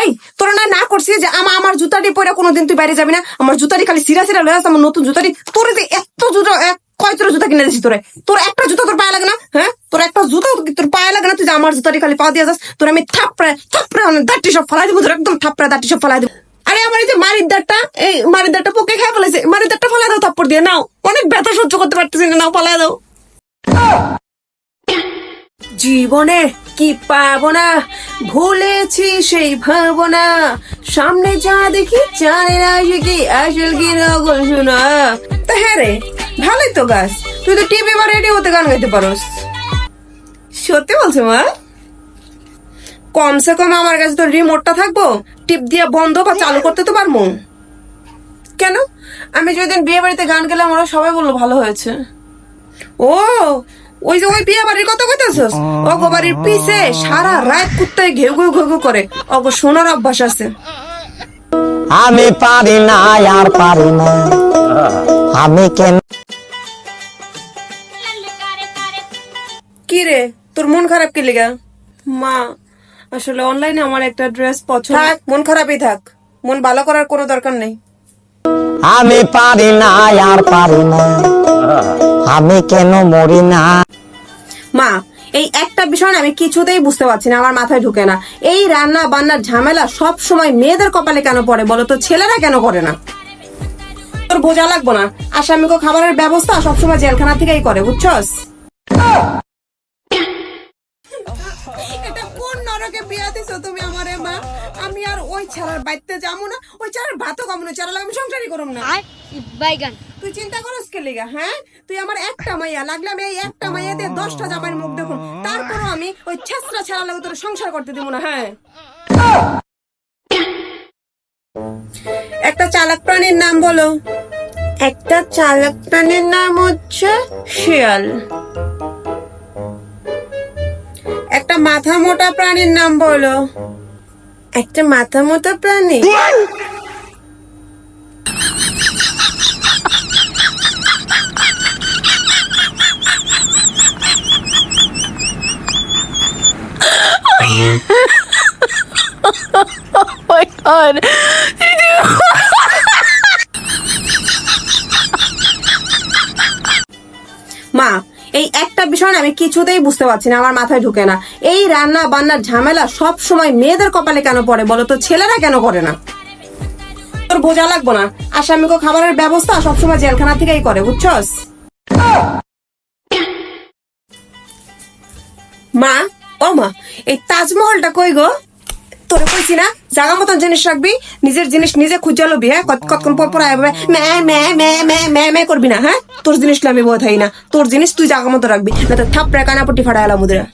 এই, তোরা না না করছিস যে আমার আমার জুতাটি পরে কোনোদিন তুই বাইরে যাবি না? আমার জুতাটি খালি সিরা সিরা লয়ে আমার নতুন জুতাটি তোর যে এত জুতা কয় জোড়া জুতা কিনে দিছিস তোরে? তোর একটা জুতা তোর পায়ে লাগে না? হ্যাঁ? তোর একটা জুতা তোর পায়ে লাগে না? তুই যে আমার জুতাটি খালি পা দিয়ে যাস, তোর আমি থাপড়ে থাপড়ে দাঁটি সব ফলাই দিব, তোর একদম থাপড়ে দাঁটি সব ফলাই দিব। আরে আমার এই যে মারির দাঁতটা, এই মারির দাঁতটা পোকে খেয়ে ফেলেছে। মারির দাঁতটা ফলাই দাও, থাপ্পড় দিয়ে নাও। অনেক ব্যথা সহ্য করতে পারতেছি না, নাও ফলাই দাও। জীবনে কি পাবো না ভুলেছি সেই ভাবনা। সামনে যা দেখি জানে না সে কি আসল কি নকল শোনা তা হ্যাঁ রে, ভালোই তো গাছ। তুই তো টিভি বা রেডিওতে গান গাইতে পারোস। সত্যি বলছো মা? কমসে কম আমার কাছে তো রিমোটটা থাকব। টিপ দিয়ে বন্ধ বা চালু করতে তো পারব। কেন? আমি যেদিন বিয়ে বাড়িতে গান গেলাম, ওরা সবাই বলল ভালো হয়েছে। ও, ওই যে ওই বিয়ে বাড়ির কথা কইতেছস অগো বাড়ির পিছে সারা রাত কুত্তায় ঘেউ ঘেউ ঘেউ ঘেউ করে। অগো শোনার অভ্যাস আছে। আমি পারি না আর পারি না। আমি কেন কি রে? তোর মন খারাপ কি লেগা? মা আসলে অনলাইনে আমার একটা ড্রেস পছন্দ থাক মন খারাপই থাক। মন ভালো করার কোনো দরকার নেই। আমি পারি না আর পারি না। আমি কেন মরি না? মা এই একটা বিষয় না আমি কিছুতেই বুঝতে পারছি না আমার মাথায় ঢুকে না। এই রান্না বান্নার ঝামেলা সব সময় মেয়েদের কপালে কেন পড়ে বলো তো? ছেলেরা কেন করে না? তোর বোঝা লাগবো না। আসামিকে খাবারের ব্যবস্থা সবসময় জেলখানা থেকেই করে বুঝছস? এটা কোন নরকে বিয়া দিছো তুমি আমারে মা? আমি আর ওই ছাড়ার বাইতে যাব না। ওই ছাড়ার ভাতও খাব না। ছাড়া আমি সংসারই করব না। বাইগান। তুই চিন্তা করস কে লিগা হ্যাঁ? তুই আমার একটা মাইয়া লাগলাম এই একটা মাইয়া দিয়ে দশটা জামাইয়ের মুখ দেখুন। তারপরও আমি ওই ছেসরা ছাড়া লাগে তোর সংসার করতে দিব না হ্যাঁ? একটা চালাক প্রাণীর নাম বলো। একটা চালাক প্রাণীর নাম হচ্ছে শিয়াল। একটা মাথা মোটা প্রাণীর নাম বলো। একটা মাথা মোটা প্রাণী? মা, এই একটা বিষয় আমি কিছুতেই বুঝতে পারছি না, আমার মাথায় ঢুকে না। এই রান্না বান্নার ঝামেলা সব সময় মেয়েদের কপালে কেন পড়ে বলো তো? ছেলেরা কেন করে না? তোর বোঝা লাগবো না। আসামিকে খাবারের ব্যবস্থা সবসময় জেলখানা থেকেই করে, বুঝছস? মা মা এই তাজমহলটা কই গো? তোরে কইছি না, জাগা মতন জিনিস রাখবি, নিজের জিনিস নিজে খুঁজে লবি হ্যাঁ? কত কতক্ষণ পর পর আইবে মে মে মে মে মে মে করবি না হ্যাঁ? তোর জিনিস আমি বোধ হয় না, তোর জিনিস তুই জাগা মতো রাখবি, না তো থাপড়ে কানাপটি ফাড়া এলাম মুদিরা